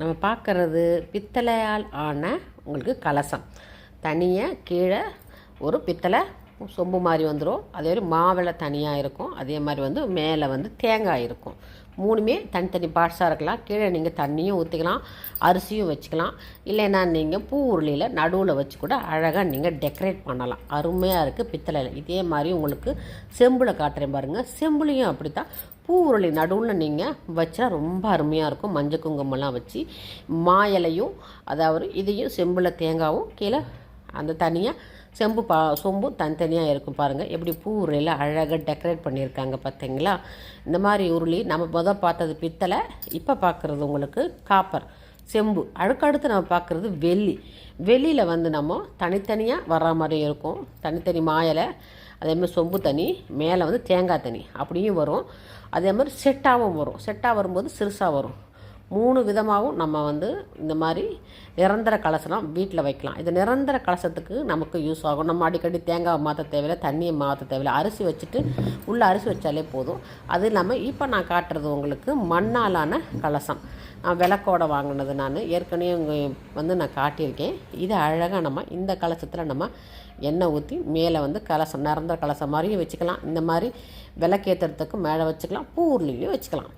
நம்ம பார்க்குறது பித்தளையால் ஆன உங்களுக்கு கலசம். தனியாக கீழே ஒரு பித்தளை சொம்பு மாதிரி வந்துடும் அதே மாதிரி மாவிளை தனியாக இருக்கும். அதே மாதிரி வந்து மேலே வந்து தேங்காய் இருக்கும். மூணுமே தனித்தனி பார்ட்ஸாக இருக்கலாம். கீழே நீங்கள் தண்ணியும் ஊற்றிக்கலாம் அரிசியும் வச்சுக்கலாம். இல்லைன்னா நீங்கள் பூ உருளியில் நடுவில் வச்சு கூட அழகாக நீங்கள் டெக்கரேட் பண்ணலாம். அருமையாக இருக்குது பித்தளையில் இதே மாதிரி உங்களுக்கு செம்பில் காட்டுறேன் பாருங்கள் செம்புலையும் அப்படி தான் பூ உருளி நடுவில் நீங்கள் வச்சா ரொம்ப அருமையாக இருக்கும். மஞ்சள் குங்குமம்லாம் வச்சு மா இலையும் அதாவது இதையும் செம்பில் தேங்காவும் கீழே அந்த தனியாக செம்பு பா சொம்பும் தனித்தனியாக இருக்கும் பாருங்கள் எப்படி பூ உருளையில் அழகாக டெக்கரேட் பண்ணியிருக்காங்க பார்த்தீங்களா இந்த மாதிரி உருளி நம்ம முதல் பார்த்தது பித்தளை இப்போ பார்க்குறது உங்களுக்கு காப்பர் செம்பு. அடுக்கடுத்து நம்ம பார்க்குறது வெள்ளி. வெள்ளியில் வந்து நம்ம தனித்தனியாக வர்ற மாதிரி இருக்கும். தனித்தனி மாயலை அதேமாதிரி சொம்பு தனி மேலே வந்து தேங்காய் தனி அப்படியும் வரும். அதே மாதிரி செட்டாகவும் வரும். செட்டாக வரும்போது சிறுசாக வரும். மூணு விதமாகவும் நம்ம வந்து இந்த மாதிரி நிரந்தர கலசனம் வீட்டில் வைக்கலாம். இது நிரந்தர கலசத்துக்கு நமக்கு யூஸ் ஆகும். நம்ம அடிக்கடி தேங்காய் மாற்ற தேவையில்லை தண்ணியை மாற்ற தேவையில்லை. அரிசி வச்சுட்டு உள்ளே அரிசி வச்சாலே போதும். அது இல்லாமல் இப்போ நான் காட்டுறது உங்களுக்கு மண்ணாலான கலசம். நான் விளக்கோட வாங்கினது நான். ஏற்கனவே இங்கே வந்து நான் காட்டியிருக்கேன். இது அழகாக நம்ம இந்த கலசத்தில் நம்ம எண்ணெய் ஊற்றி மேலே வந்து கலசம் நிரந்தர கலசம் மாதிரியும் வச்சுக்கலாம். இந்த மாதிரி விளக்கேற்றுறதுக்கு மேலே வச்சுக்கலாம். பூ உருளிலையும் வச்சுக்கலாம்.